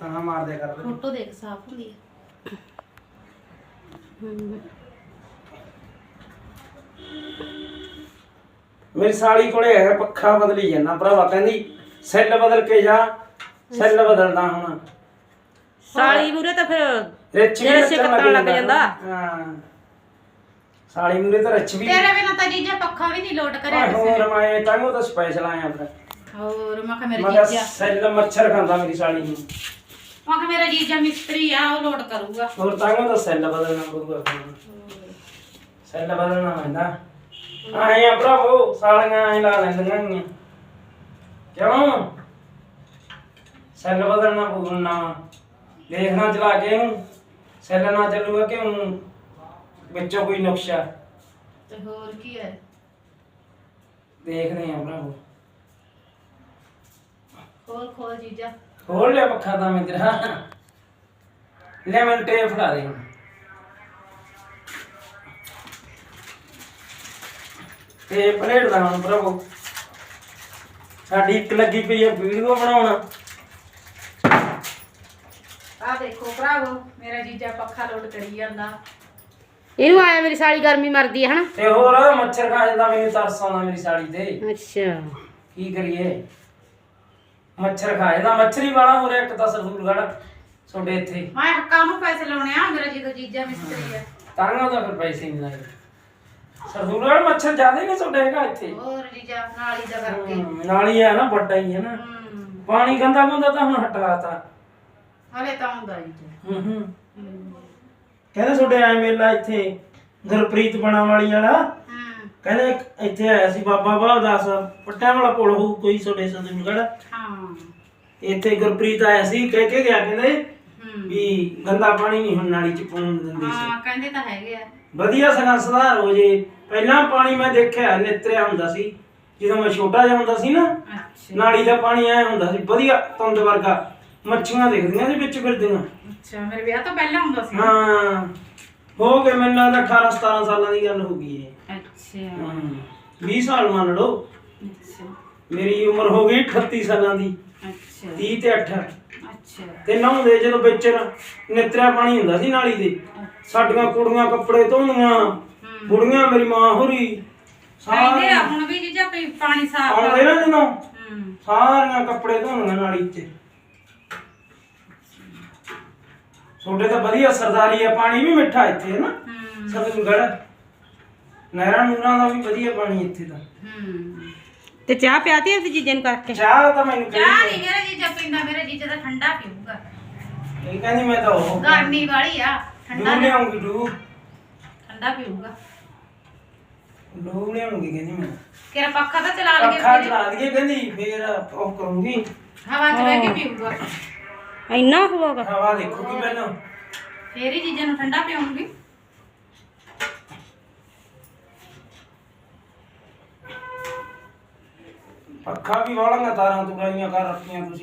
ਤਾਂ ਮਾਰ ਦਿਆ ਕਰ ਫੋਟੋ ਦੇਖ ਸਾਫ਼ ਹੁੰਦੀ ਹੈ ਮੇਰੀ ਸਾਲੀ ਕੋਲੇ ਹੈ ਪੱਖਾ ਬਦਲੀ ਜਾਂਦਾ ਭਰਾਵਾ ਕਹਿੰਦੀ ਸੈੱਲ ਬਦਲ ਕੇ ਜਾ ਸੈੱਲ ਬਦਲਦਾ ਹੁਣ। ਸਾਲੀ ਮੂਰੇ ਤਾਂ ਫਿਰ ਰਿਚ ਵੀ ਨੱਚਣ ਕੱਟਣ ਲੱਗ ਜਾਂਦਾ। ਹਾਂ। ਸਾਲੀ ਮੂਰੇ ਤਾਂ ਰਿਚ ਵੀ ਤੇਰੇ ਬਿਨਾ ਤਾਂ ਜੀਜਾ ਪੱਖਾ ਵੀ ਨਹੀਂ ਲੋਡ ਕਰਿਆ ਕਿਸੇ ਹੋਰ ਮੈਂ ਤਾਂ ਉਹ ਤਾਂ ਸਪੈਸ਼ਲ ਆਇਆ ਫਿਰ। ਹੋਰ ਮੈਂ ਕਿਹਾ ਮੇਰਾ ਮੈਂ ਕਿਹਾ ਜੀਜਾ। ਸੈੱਲ ਮੱਛਰ ਖਾਂਦਾ ਮੇਰੀ ਸਾਲੀ ਨੂੰ। ਮੈਂ ਕਿਹਾ ਮੇਰਾ ਜੀਜਾ ਮਿਸਤਰੀ ਆ ਉਹ ਲੋਡ ਕਰੂਗਾ। ਹੋਰ ਤਾਂ ਉਹ ਤਾਂ ਸੈੱਲ ਬਦਲਣਾ ਪਊਗਾ। ਸੈੱਲ ਬਦਲਣਾ ਪੈਂਦਾ। ਆਏ ਆ ਭਰਾਵੋ ਸਾਲੀਆਂ ਐ ਲਾ ਲੈਂਦੀਆਂ ਗੀਆਂ। ਕਿਉਂ? ਸੈੱਲ ਬਦਲਣਾ ਪਊਗਾ ਨਾ। ਦੇਖਣਾ ਚਲਾ ਕੇ ਇਹਨੂੰ। ਸੈੱਲ ਨਾ ਚੱਲੂਗਾ ਕਿ ਉਹਨੂੰ ਵਿੱਚੋਂ ਕੋਈ ਨੁਕਸ਼ਾ। ਤੇ ਹੋਰ ਕੀ ਹੈ? ਦੇਖਦੇ ਆ ਭਰਾਵੋ। ਖੋਲ ਖੋਲ ਜੀਜਾ। ਖੋਲ ਲਿਆ ਪੱਖਾ ਤਾਂ ਮੈਂ ਤੇਰਾ। ਲੈ ਮੈਨੂੰ ਟੇਪ ਫੜਾ ਦੇ ਹੁਣ। ਤੇ ਪਲੇਟ ਦਾ ਹੁਣ ਪ੍ਰਭੂ। ਸਾਡੀ ਇੱਕ ਲੱਗੀ ਪਈ ਹੈ ਵੀਡੀਓ ਬਣਾਉਣਾ। ਆ ਦੇਖੋ ਭਰਾਵੋ ਮੇਰਾ ਜੀਜਾ ਪੱਖਾ ਲੋਡ ਕਰੀ ਜਾਂਦਾ। ਇਹਨੂੰ ਆਇਆ ਮੇਰੀ ਸਾਲੀ ਗਰਮੀ ਮਰਦੀ ਹੈ ਹਨਾ? ਤੇ ਹੋਰ ਮੱਛਰ ਖਾ ਜਾਂਦਾ ਮੈਨੂੰ ਤਰਸ ਆਉਂਦਾ ਮੇਰੀ ਸਾੜੀ ਤੇ। ਅੱਛਾ। ਕੀ ਕਰੀਏ? ਮੱਛਰ ਖਾ ਜਾਂਦਾ ਮੱਛਰੀ ਵਾਲਾ ਹੋ ਰਿਹਾ ਇੱਕ ਤਾਂ ਸਰਦੂਲਗੜ ਤੁਹਾਡੇ ਇੱਥੇ। ਮੈਂ ਹੱਕਾਂ ਨੂੰ ਪੈਸੇ ਲਾਉਣੇ ਆ? ਮੇਰਾ ਜਦੋਂ ਜੀਜਾ ਮਿਸਤਰੀ ਆ। ਤਾਂ ਉਹਦਾ ਫਿਰ ਪੈਸੇ ਨਹੀਂ ਲੱਗਦੇ ਸਰਦੂਲਗੜ ਮੱਛਰ ਜ਼ਿਆਦਾ ਹੀ ਤੁਹਾਡੇ ਹੈਗਾ ਇੱਥੇ। ਹੋਰ ਜੀਜਾ ਨਾਲੀ ਦਾ ਕਰਕੇ। ਹਮ, ਨਾਲ ਹੀ ਹੈ ਨਾ ਵੱਡਾ ਹੀ ਹੈ ਨਾ। ਪਾਣੀ ਗੰਦਾ ਗੁੰਦਾ ਤਾਂ ਹੁਣ ਹਟਾਤਾ। ਹਲੇ ਤਾਂ ਹੁੰਦਾ ਜੀਜਾ ਹੂੰ ਹੂੰ। ਕਹਿੰਦੇ ਤੁਹਾਡੇ ਆਏ ਮੇਲਾ ਇੱਥੇ ਗੁਰਪ੍ਰੀਤ ਬਣਾ ਵਾਲੀ ਵਾਲਾ। ਕਹਿੰਦੇ ਇੱਥੇ ਆਇਆ ਸੀ ਬਾਬਾ ਬਾਲਦਾਸ ਪੱਟਿਆਂ ਵਾਲਾ ਪੁਲ ਹੋਊ ਕੋਈ ਤੁਹਾਡੇ ਸੰਦੂਲਗੜ ਹਾਂ। ਇੱਥੇ ਗੁਰਪ੍ਰੀਤ ਆਇਆ ਸੀ ਕਹਿ ਕੇ ਗਿਆ ਕਹਿੰਦੇ ਹੂੰ। ਵੀ ਗੰਦਾ ਪਾਣੀ ਨਹੀਂ ਹੁਣ ਨਾਲੀ ਚ ਪਾਉਣ ਦਿੰਦੇ ਸੀ। ਹਾਂ ਕਹਿੰਦੇ ਤਾਂ ਹੈਗੇ ਆ। ਵਧੀਆ ਸਗਾ ਸੁਧਾਰ ਹੋ ਜੇ। ਪਹਿਲਾਂ ਪਾਣੀ ਮੈਂ ਦੇਖਿਆ ਨਿਤਰਿਆ ਹੁੰਦਾ ਸੀ। ਜਦੋਂ ਮੈਂ ਛੋਟਾ ਜਿਹਾ ਹੁੰਦਾ ਸੀ ਨਾ ਅੱਛਾ। ਨਾਲੀ ਦਾ ਪਾਣੀ ਐ ਹੁੰਦਾ ਸੀ ਵਧੀਆ ਤੁੰਦ ਵਰਗਾ। ਮੱਛੀਆਂ ਦਿਖਦੀਆਂ ਸੀ ਵਿੱਚ ਫਿਰਦੀਆਂ ਅੱਛਾ ਮੇਰੇ ਵਿਆਹ ਤੋਂ ਪਹਿਲਾਂ ਹੁੰਦਾ ਸੀ। ਹਾਂ। ਹੋ ਗਏ ਮੈਨੂੰ ਲੱਗਦਾ 18 17 ਸਾਲਾਂ ਦੀ ਗੱਲ ਹੋ ਗਈ ਏ ਅੱਛਾ। ਹਮ, 20 ਸਾਲ ਮੰਨ ਲਓ। ਅੱਛਾ। ਮੇਰੀ ਉਮਰ ਹੋ ਗਈ 38 ਸਾਲਾਂ ਦੀ। ਅੱਛਾ। 30 ਤੇ 8 ਅੱਛਾ। ਤੇ ਨਹਾਉਂਦੇ ਜਦੋਂ ਵਿੱਚ ਨਿਤਰਿਆ ਪਾਣੀ ਹੁੰਦਾ ਸੀ ਨਾਲੀ ਦੇ। ਸਾਡੀਆਂ ਕੁੜੀਆਂ ਕੱਪੜੇ ਧੋਣੀਆਂ ਬੁੜੀਆਂ ਮੇਰੀ ਮਾਂ ਹੋਰੀ। ਆ ਹੁਣ ਵੀ ਜੀਜਾ ਪਾਣੀ ਸਾਫ਼ ਆਉਂਦੇ ਨਾ ਜਦੋਂ। ਹੂੰ। ਸਾਰੀਆਂ ਕੱਪੜੇ ਧੋਣੀਆਂ ਨਾਲੀ 'ਚ। ਤੁਹਾਡੇ ਤਾਂ ਵਧੀਆ ਸਰਦਾਰੀ ਆ ਪਾਣੀ ਵੀ ਮਿੱਠਾ ਇੱਥੇ ਹੈ ਨਾ। ਹੂੰ। ਸਤਿਗੁਰਗੜ ਨਹਿਰਾਂ ਨੂਰਾਂ ਦਾ ਵੀ ਵਧੀਆ ਪਾਣੀ ਇੱਥੇ ਦਾ ਹੂੰ। ਤੇ ਚਾਹ ਪਿਆਤੀ ਐ ਜੀਜੇ ਨੂੰ ਕਰਕੇ? ਚਾਹ ਤਾਂ ਮੈਨੂੰ ਚਾਹ ਨਹੀਂ ਮੇਰਾ ਜੀਜਾ ਪੀਂਦਾ ਮੇਰਾ ਜੀਜਾ ਤਾਂ ਠੰਡਾ ਪੀਊਗਾ। ਇਹ ਕਹਿੰਦੀ ਮੈਂ ਤਾਂ ਉਹ ਗਰਮੀ ਵਾਲੀ ਆ ਠੰਡਾ ਡੂਬ ਲਿਆਉਂਗੀ ਡੂਬ ਠੰਡਾ ਪੀਊਗਾ। ਡੂਬ ਲਿਆਉਂਗੀ ਕਹਿੰਦੀ ਮੈਂ। ਕਿਰਾ ਪੱਖਾ ਤਾਂ ਚਲਾ ਲਗੇ ਅੱਖਾਂ ਚਲਾ ਦਈਏ ਕਹਿੰਦੀ ਫੇਰ ਉਹ ਕਰੂੰਗੀ। ਹਵਾ ਚ ਬਹਿ ਕੇ ਪੀਊਗਾ। ਇੰਨਾ ਹੋਗਾ ਹਵਾ ਦੇਖੂਗੀ ਪਹਿਲਾਂ ਫੇਰ ਹੀ ਜੀਜਾ ਨੂੰ ਠੰਡਾ ਪਿਆਉਂਗੀ। ਪੱਖਾ ਵੀ ਵਾਲਾਂਗਾ ਤਾਰਾਂ ਤੁਰਾਈਆਂ ਕਰ ਰੱਖੀਆਂ ਤੁਸੀਂ।